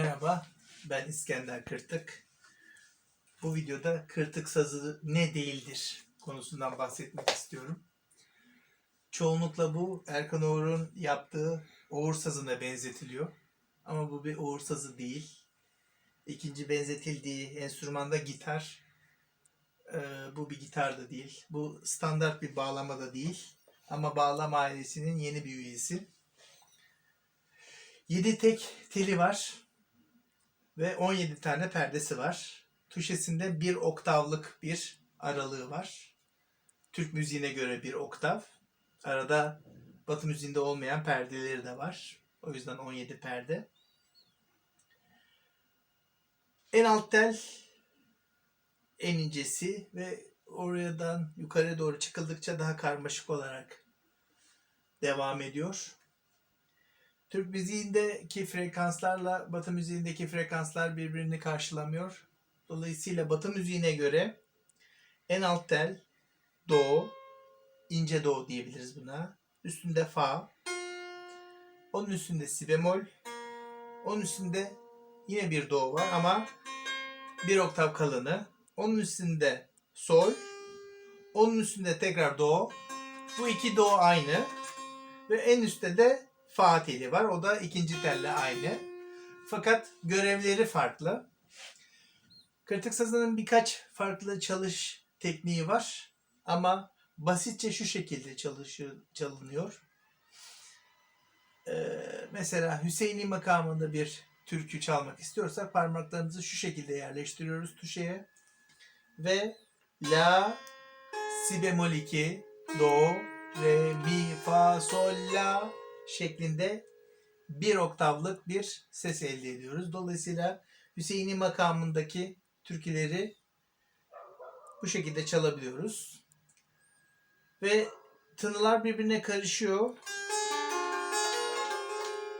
Merhaba, ben İskender Kırtık. Bu videoda kırtık sazı ne değildir konusundan bahsetmek istiyorum. Çoğunlukla bu Erkan Oğur'un yaptığı Oğur sazına benzetiliyor. Ama bu bir Oğur sazı değil. İkinci benzetildiği enstrüman da gitar. Ee, bu bir gitar da değil. Bu standart bir bağlama da değil. Ama bağlama ailesinin yeni bir üyesi. 7 tek teli var ve 17 tane perdesi var. Tuşesinde bir oktavlık bir aralığı var. Türk müziğine göre bir oktav. Arada Batı müziğinde olmayan perdeleri de var. O yüzden 17 perde. En alt tel en incesi ve oradan yukarı doğru çıkıldıkça daha karmaşık olarak devam ediyor. Türk müziğindeki frekanslarla Batı müziğindeki frekanslar birbirini karşılamıyor. Dolayısıyla Batı müziğine göre en alt tel do, ince do diyebiliriz buna. Üstünde fa. Onun üstünde si bemol. Onun üstünde yine bir do var ama bir oktav kalını. Onun üstünde sol. Onun üstünde tekrar do. Bu iki do aynı. Ve en üstte de fa teli var. O da ikinci telle aynı. Fakat görevleri farklı. Kritik sazının birkaç farklı çalış tekniği var. Ama basitçe şu şekilde çalışıyor, çalınıyor. Ee, mesela Hüseyin'i makamında bir türkü çalmak istiyorsak parmaklarımızı şu şekilde yerleştiriyoruz tuşeye. Ve La, Si bemol 2, Do, Re, Mi, Fa, Sol, La şeklinde bir oktavlık bir ses elde ediyoruz. Dolayısıyla Hüseyin'i makamındaki türküleri bu şekilde çalabiliyoruz. Ve tınılar birbirine karışıyor.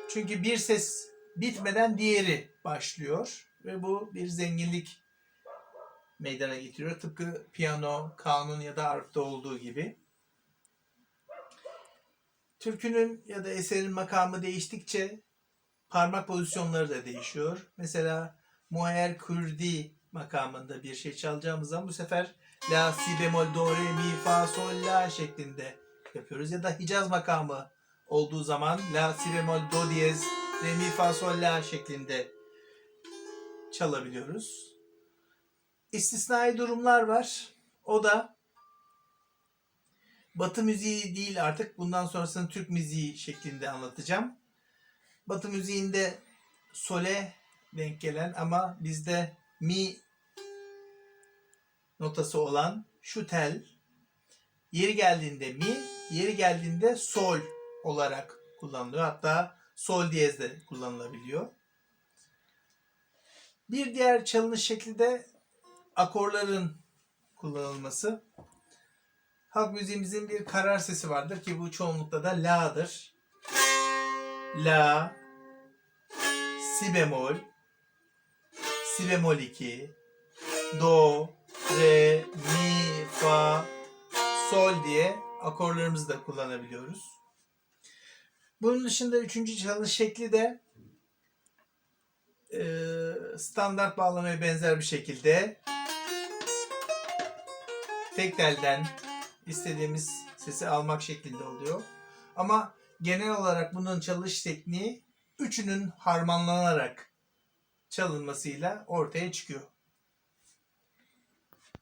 Çünkü bir ses bitmeden diğeri başlıyor ve bu bir zenginlik meydana getiriyor. Tıpkı piyano, kanun ya da arpta olduğu gibi. Türkünün ya da eserin makamı değiştikçe parmak pozisyonları da değişiyor. Mesela Muayyer Kürdi makamında bir şey çalacağımız zaman bu sefer La, Si bemol, Do, Re, Mi, Fa, Sol, La şeklinde yapıyoruz. Ya da Hicaz makamı olduğu zaman La, Si bemol, Do diyez, Re, Mi, Fa, Sol, La şeklinde çalabiliyoruz. İstisnai durumlar var. O da Batı müziği değil artık bundan sonrasını Türk müziği şeklinde anlatacağım. Batı müziğinde sole denk gelen ama bizde mi notası olan şu tel yeri geldiğinde mi, yeri geldiğinde sol olarak kullanılıyor. Hatta sol diyez de kullanılabiliyor. Bir diğer çalınış şekli de akorların kullanılması. Halk müziğimizin bir karar sesi vardır ki bu çoğunlukla da la'dır. La, si bemol, si bemol 2, do, re, mi, fa, sol diye akorlarımızı da kullanabiliyoruz. Bunun dışında üçüncü çalış şekli de e, standart bağlamaya benzer bir şekilde tek telden istediğimiz sesi almak şeklinde oluyor. Ama genel olarak bunun çalış tekniği üçünün harmanlanarak çalınmasıyla ortaya çıkıyor.